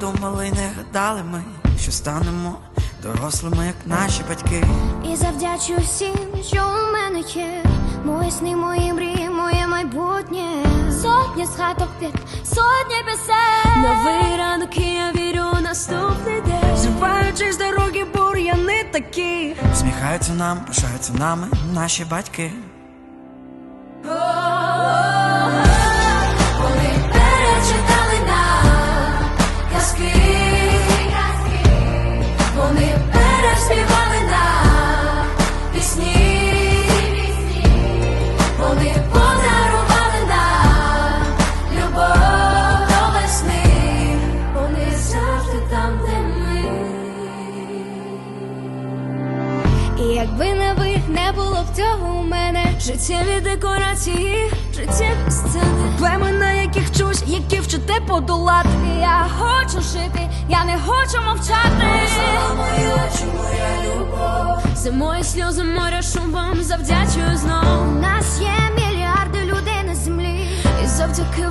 думали, не гадали ми, що станемо дорослими, як наші батьки. І завдячу всім, що у мене є. Мої сни, мої мрії, моє майбутнє. Сотні згадок під сотні пісень. Новий ранок, і я вірю у наступний день. Зриваючись з дороги, бур'яни такі. Сміхаються нам, пишаються нами наші батьки. Якби не ви, не було б цього у мене. Життєві декорації, життєві сцени. Проблеми, на яких вчусь, які вчите подолати. Я хочу жити, я не хочу мовчати. Мої очі, моя любов. Зимою сльози моря шумом завдячую знов. У нас є мільярди людей на землі. І завдяки